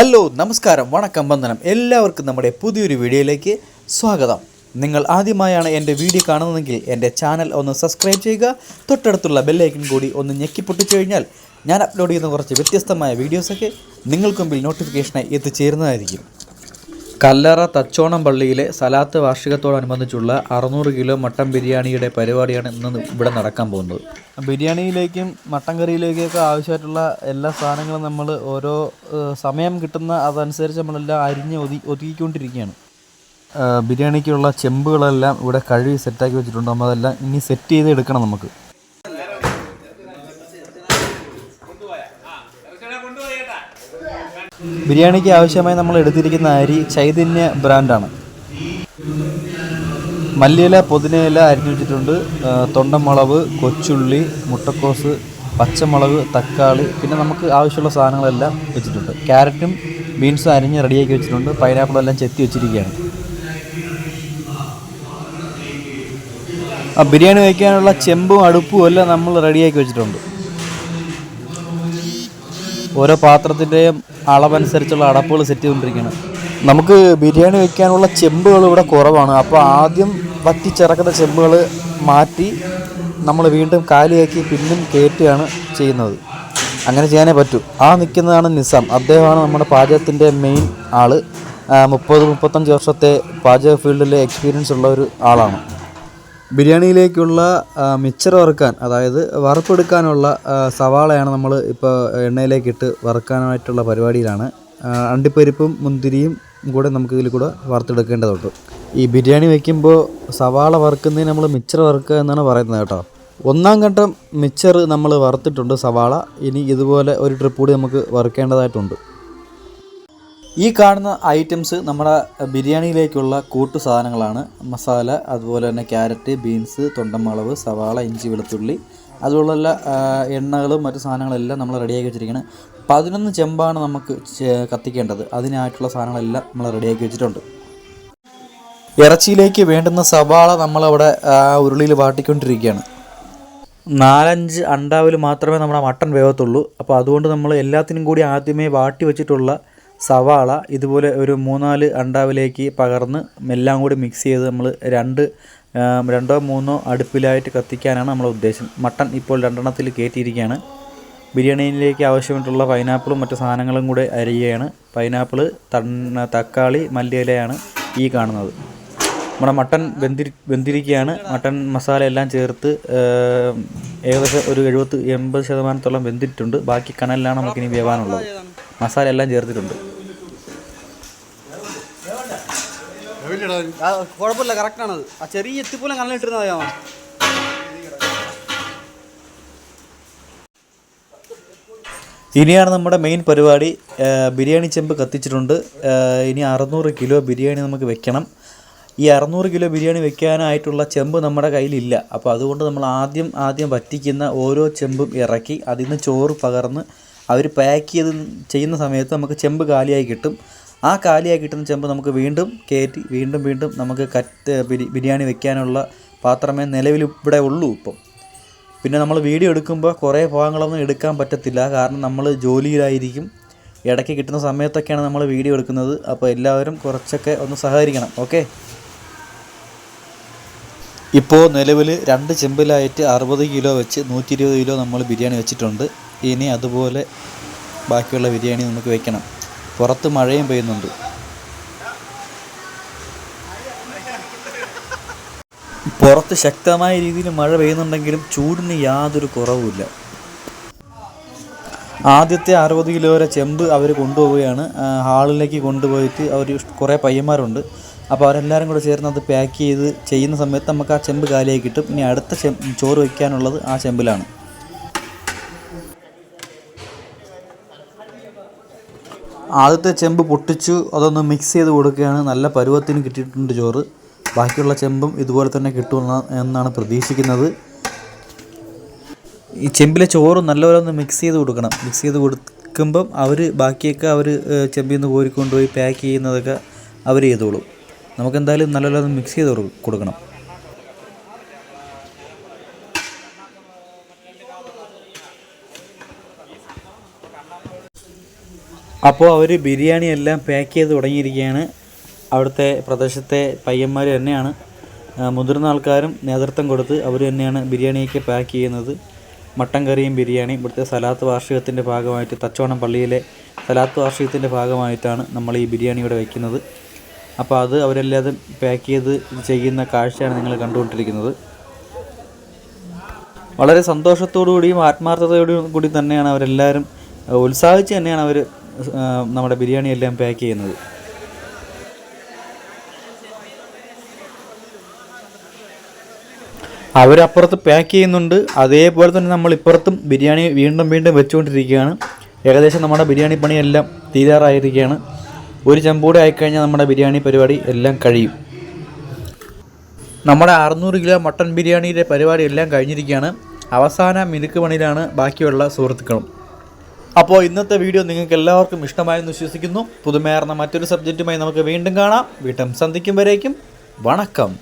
Hello നമസ്കാരം വണക്കം വന്ദനം. എല്ലാവർക്കും നമ്മുടെ പുതിയൊരു വീഡിയോയിലേക്ക് സ്വാഗതം. നിങ്ങൾ ആദ്യമായാണ് എന്റെ വീഡിയോ കാണുന്നതെങ്കിൽ എന്റെ ചാനൽ ഒന്ന് സബ്സ്ക്രൈബ് ചെയ്യുക തൊട്ടടുത്തുള്ള ബെല്ലൈക്കൻ കൂടി ഒന്ന് ഞെക്കി പൊട്ടിച്ചു കഴിഞ്ഞാൽ ഞാൻ അപ്ലോഡ് ചെയ്യുന്ന കുറച്ച് വ്യത്യസ്തമായ വീഡിയോസൊക്കെ നിങ്ങൾക്ക് മുമ്പിൽ നോട്ടിഫിക്കേഷനായി എത്തിച്ചേരുന്നതായിരിക്കും. കല്ലറ തച്ചോണം പള്ളിയിലെ സലാത്ത് വാർഷികത്തോടനുബന്ധിച്ചുള്ള അറുന്നൂറ് കിലോ മട്ടൻ ബിരിയാണിയുടെ പരിപാടിയാണ് ഇന്ന് ഇവിടെ നടക്കാൻ പോകുന്നത്. ബിരിയാണിയിലേക്കും മട്ടൻ കറിയിലേക്കൊക്കെ ആവശ്യമായിട്ടുള്ള എല്ലാ സാധനങ്ങളും നമ്മൾ ഓരോ സമയം കിട്ടുന്ന അതനുസരിച്ച് നമ്മളെല്ലാം അരിഞ്ഞ് ഒതുക്കി ഒതുക്കിക്കൊണ്ടിരിക്കുകയാണ്. ബിരിയാണിക്കുള്ള ചെമ്പുകളെല്ലാം ഇവിടെ കഴുകി സെറ്റാക്കി വെച്ചിട്ടുണ്ട്. നമ്മളതെല്ലാം ഇനി സെറ്റ് ചെയ്ത് എടുക്കണം നമുക്ക്. ബിരിയാണിക്ക് ആവശ്യമായി നമ്മൾ എടുത്തിരിക്കുന്ന അരി ചൈതന്യ ബ്രാൻഡാണ്. മല്ലിയില പുതിനയില അരിഞ്ഞു തൊണ്ടമുളക് കൊച്ചുള്ളി മുട്ടക്കോസ് പച്ചമുളക് തക്കാളി പിന്നെ നമുക്ക് ആവശ്യമുള്ള സാധനങ്ങളെല്ലാം വെച്ചിട്ടുണ്ട്. ക്യാരറ്റും ബീൻസും അരിഞ്ഞ് റെഡിയാക്കി വെച്ചിട്ടുണ്ട്. പൈനാപ്പിളും എല്ലാം ചെത്തി വെച്ചിരിക്കുകയാണ്. ആ ബിരിയാണി വയ്ക്കാനുള്ള ചെമ്പും അടുപ്പും എല്ലാം നമ്മൾ റെഡിയാക്കി വെച്ചിട്ടുണ്ട്. ഓരോ പാത്രത്തിന്റെയും അളവനുസരിച്ചുള്ള അടപ്പുകൾ സെറ്റ് ചെയ്തുകൊണ്ടിരിക്കുകയാണ്. നമുക്ക് ബിരിയാണി വെക്കാനുള്ള ചെമ്പുകൾ ഇവിടെ കുറവാണ്. അപ്പോൾ ആദ്യം വറ്റിച്ചിറക്കുന്ന ചെമ്പുകൾ മാറ്റി നമ്മൾ വീണ്ടും കാലിയാക്കി പിന്നും കയറ്റുകയാണ് ചെയ്യുന്നത്. അങ്ങനെ ചെയ്യാനേ പറ്റൂ. ആ നിൽക്കുന്നതാണ് നിസാം. അദ്ദേഹമാണ് നമ്മുടെ പാചകത്തിന്റെ മെയിൻ ആൾ മുപ്പത് മുപ്പത്തഞ്ച് വർഷത്തെ പാചക ഫീൽഡിലെ എക്സ്പീരിയൻസ് ഉള്ള ഒരു ആളാണ്. ബിരിയാണിയിലേക്കുള്ള മിച്ചർ വറുക്കാൻ അതായത് വറുപ്പെടുക്കാനുള്ള സവാളയാണ് നമ്മൾ ഇപ്പോൾ എണ്ണയിലേക്കിട്ട് വറുക്കാനായിട്ടുള്ള പരിപാടിയിലാണ്. അണ്ടിപ്പരിപ്പും മുന്തിരിയും കൂടെ നമുക്ക് ഇതിൽ കൂടെ വറുത്തെടുക്കേണ്ടതുണ്ട്. ഈ ബിരിയാണി വയ്ക്കുമ്പോൾ സവാള വറുക്കുന്നതിന് നമ്മൾ മിച്ചർ വറുക്കുക എന്നാണ് പറയുന്നത് കേട്ടോ. ഒന്നാം ഘട്ടം മിച്ചർ നമ്മൾ വറുത്തിട്ടുണ്ട് സവാള. ഇനി ഇതുപോലെ ഒരു ട്രിപ്പ് കൂടി നമുക്ക് വറുക്കേണ്ടതായിട്ടുണ്ട്. ഈ കാണുന്ന ഐറ്റംസ് നമ്മുടെ ബിരിയാണിയിലേക്കുള്ള കൂട്ടു സാധനങ്ങളാണ്. മസാല അതുപോലെ തന്നെ ക്യാരറ്റ് ബീൻസ് തൊണ്ടമുളക് സവാള ഇഞ്ചി വെളുത്തുള്ളി. അതുപോലുള്ള എണ്ണകളും മറ്റു സാധനങ്ങളെല്ലാം നമ്മൾ റെഡിയാക്കി വെച്ചിരിക്കുന്നത് പതിനൊന്ന് ചെമ്പാണ് നമുക്ക് കത്തിക്കേണ്ടത്. അതിനായിട്ടുള്ള സാധനങ്ങളെല്ലാം നമ്മൾ റെഡിയാക്കി വെച്ചിട്ടുണ്ട്. ഇറച്ചിയിലേക്ക് വേണ്ടുന്ന സവാള നമ്മളവിടെ ഉരുളിയിൽ വാട്ടിക്കൊണ്ടിരിക്കുകയാണ്. നാലഞ്ച് അണ്ടാവിൽ മാത്രമേ നമ്മുടെ മട്ടൺ വേവത്തുള്ളൂ. അപ്പോൾ അതുകൊണ്ട് നമ്മൾ എല്ലാത്തിനും കൂടി ആദ്യമേ വാട്ടി വെച്ചിട്ടുള്ള സവാള ഇതുപോലെ ഒരു മൂന്നാൽ അണ്ടാവിലേക്ക് പകർന്ന് എല്ലാം കൂടി മിക്സ് ചെയ്ത് നമ്മൾ രണ്ട് രണ്ടോ മൂന്നോ അടുപ്പിലായിട്ട് കത്തിക്കാനാണ് നമ്മുടെ ഉദ്ദേശം. മട്ടൺ ഇപ്പോൾ രണ്ടെണ്ണത്തിൽ കയറ്റിയിരിക്കുകയാണ്. ബിരിയാണിയിലേക്ക് ആവശ്യമായിട്ടുള്ള പൈനാപ്പിളും മറ്റു സാധനങ്ങളും കൂടെ അരിയുകയാണ്. പൈനാപ്പിൾ തക്കാളി മല്ലിയിലയാണ് ഈ കാണുന്നത്. നമ്മുടെ മട്ടൺ വെന്തിരി വെന്തിരിക്കുകയാണ്. മട്ടൺ മസാല എല്ലാം ചേർത്ത് ഏകദേശം ഒരു എഴുപത്തി എൺപത് ശതമാനത്തോളം വെന്തിട്ടുണ്ട്. ബാക്കി കണലിലാണ് നമുക്കിനി വേവാനുള്ളത്. മസാല എല്ലാം ചേർത്തിട്ടുണ്ട് ആ, കുഴപ്പമില്ല കറക്റ്റാണത് ആ ചെറിയ എത്തിപ്പോലെ കണ്ണിലിട്ടിരുന്നതാ ഇനിയാണ് നമ്മുടെ മെയിൻ പരിപാടി. ബിരിയാണി ചെമ്പ് കത്തിച്ചിട്ടുണ്ട്. ഇനി അറുന്നൂറ് കിലോ ബിരിയാണി നമുക്ക് വെക്കണം. ഈ അറുന്നൂറ് കിലോ ബിരിയാണി വെക്കാനായിട്ടുള്ള ചെമ്പ് നമ്മുടെ കയ്യിലില്ല. അപ്പോൾ അതുകൊണ്ട് നമ്മൾ ആദ്യം ആദ്യം വറ്റിക്കുന്ന ഓരോ ചെമ്പും ഇറക്കി അതിൽ നിന്ന് ചോറ് പകർന്ന് അവർ പാക്ക് ചെയ്ത് ചെയ്യുന്ന സമയത്ത് നമുക്ക് ചെമ്പ് കാലിയായി കിട്ടും. ആ കാലിയായി കിട്ടുന്ന ചെമ്പ് നമുക്ക് വീണ്ടും കയറ്റി വീണ്ടും വീണ്ടും നമുക്ക് കറ്റ് ബിരിയാണി വെക്കാനുള്ള പാത്രമേ നിലവിൽ ഇവിടെ ഉള്ളൂ ഇപ്പം. പിന്നെ നമ്മൾ വീഡിയോ എടുക്കുമ്പോൾ കുറേ ഭാഗങ്ങളൊന്നും എടുക്കാൻ പറ്റത്തില്ല. കാരണം നമ്മൾ ജോലിയിലായിരിക്കും. ഇടയ്ക്ക് കിട്ടുന്ന സമയത്തൊക്കെയാണ് നമ്മൾ വീഡിയോ എടുക്കുന്നത്. അപ്പോൾ എല്ലാവരും കുറച്ചൊക്കെ ഒന്ന് സഹകരിക്കണം. ഓക്കെ? ഇപ്പോൾ നിലവിൽ രണ്ട് ചെമ്പിലായിട്ട് അറുപത് കിലോ വെച്ച് നൂറ്റി കിലോ നമ്മൾ ബിരിയാണി വെച്ചിട്ടുണ്ട്. ഇനി അതുപോലെ ബാക്കിയുള്ള ബിരിയാണി നമുക്ക് വെക്കണം. പുറത്ത് മഴയും പെയ്യുന്നുണ്ട്. പുറത്ത് ശക്തമായ രീതിയിൽ മഴ പെയ്യുന്നുണ്ടെങ്കിലും ചൂടിന് യാതൊരു കുറവുമില്ല. ആദ്യത്തെ അറുപത് കിലോ വരെ ചെമ്പ് അവർ കൊണ്ടുപോവുകയാണ്. ഹാളിലേക്ക് കൊണ്ടുപോയിട്ട് അവർ കുറേ പയ്യന്മാരുണ്ട്. അപ്പോൾ അവരെല്ലാവരും കൂടെ ചേർന്ന് അത് പാക്ക് ചെയ്ത് ചെയ്യുന്ന സമയത്ത് നമുക്ക് ആ ചെമ്പ് കാലിയായി കിട്ടും. ഇനി അടുത്ത ചോറ് വയ്ക്കാനുള്ളത് ആ ചെമ്പിലാണ്. ആദ്യത്തെ ചെമ്പ് പൊട്ടിച്ചു അതൊന്ന് മിക്സ് ചെയ്ത് കൊടുക്കുകയാണ്. നല്ല പരുവത്തിന് കിട്ടിയിട്ടുണ്ട് ചോറ്. ബാക്കിയുള്ള ചെമ്പും ഇതുപോലെ തന്നെ കിട്ടുമെന്ന് എന്നാണ് പ്രതീക്ഷിക്കുന്നത്. ഈ ചെമ്പിലെ ചോറ് നല്ലപോലെ ഒന്ന് മിക്സ് ചെയ്ത് കൊടുക്കണം. മിക്സ് ചെയ്ത് കൊടുക്കുമ്പം അവർ ബാക്കിയൊക്കെ അവർ ചെമ്പിൽ നിന്ന് കോരിക്കൊണ്ടുപോയി പാക്ക് ചെയ്യുന്നതൊക്കെ അവർ ചെയ്തോളും. നമുക്കെന്തായാലും നല്ലപോലെ ഒന്ന് മിക്സ് ചെയ്ത് കൊടുക്കണം. അപ്പോൾ അവർ ബിരിയാണി എല്ലാം പാക്ക് ചെയ്ത് തുടങ്ങിയിരിക്കുകയാണ്. അവിടുത്തെ പ്രദേശത്തെ പയ്യന്മാർ തന്നെയാണ്. മുതിർന്ന ആൾക്കാരും നേതൃത്വം കൊടുത്ത് അവർ തന്നെയാണ് ബിരിയാണിയൊക്കെ പാക്ക് ചെയ്യുന്നത്. മട്ടൻ കറിയും ബിരിയാണി ഇവിടുത്തെ സലാത്ത് വാർഷികത്തിന്റെ ഭാഗമായിട്ട് തച്ചോണം പള്ളിയിലെ സലാത്ത് വാർഷികത്തിന്റെ ഭാഗമായിട്ടാണ് നമ്മൾ ഈ ബിരിയാണി ഇവിടെ വയ്ക്കുന്നത് അപ്പോൾ അത് അവരെല്ലാതും പാക്ക് ചെയ്ത് ചെയ്യുന്ന കാഴ്ചയാണ് നിങ്ങൾ കണ്ടുകൊണ്ടിരിക്കുന്നത്. വളരെ സന്തോഷത്തോടു കൂടിയും ആത്മാർത്ഥതയോടും കൂടി തന്നെയാണ് അവരെല്ലാവരും ഉത്സാഹിച്ച് തന്നെയാണ് അവർ നമ്മുടെ ബിരിയാണി എല്ലാം പാക്ക് ചെയ്യുന്നത്. അവരപ്പുറത്ത് പാക്ക് ചെയ്യുന്നുണ്ട്. അതേപോലെ തന്നെ നമ്മൾ ഇപ്പുറത്തും ബിരിയാണി വീണ്ടും വീണ്ടും വെച്ചുകൊണ്ടിരിക്കുകയാണ്. ഏകദേശം നമ്മുടെ ബിരിയാണി പണിയെല്ലാം തീരാറായിരിക്കുകയാണ്. ഒരു ചെമ്പൂടെ ആയിക്കഴിഞ്ഞാൽ നമ്മുടെ ബിരിയാണി പരിപാടി എല്ലാം കഴിയും. നമ്മുടെ അറുന്നൂറ് കിലോ മട്ടൺ ബിരിയാണിയുടെ പരിപാടി എല്ലാം കഴിഞ്ഞിരിക്കുകയാണ്. അവസാന മിനുക്ക് പണിയിലാണ് ബാക്കിയുള്ള സുഹൃത്തുക്കളും. അപ്പോൾ ഇന്നത്തെ വീഡിയോ നിങ്ങൾക്ക് എല്ലാവർക്കും ഇഷ്ടമായെന്ന് വിശ്വസിക്കുന്നു. പുതുമയർന്ന മറ്റൊരു സബ്ജക്റ്റുമായി നമുക്ക് വീണ്ടും കാണാം. വീട്ടം സന്ധിക്കും വരേക്കും. വണക്കം.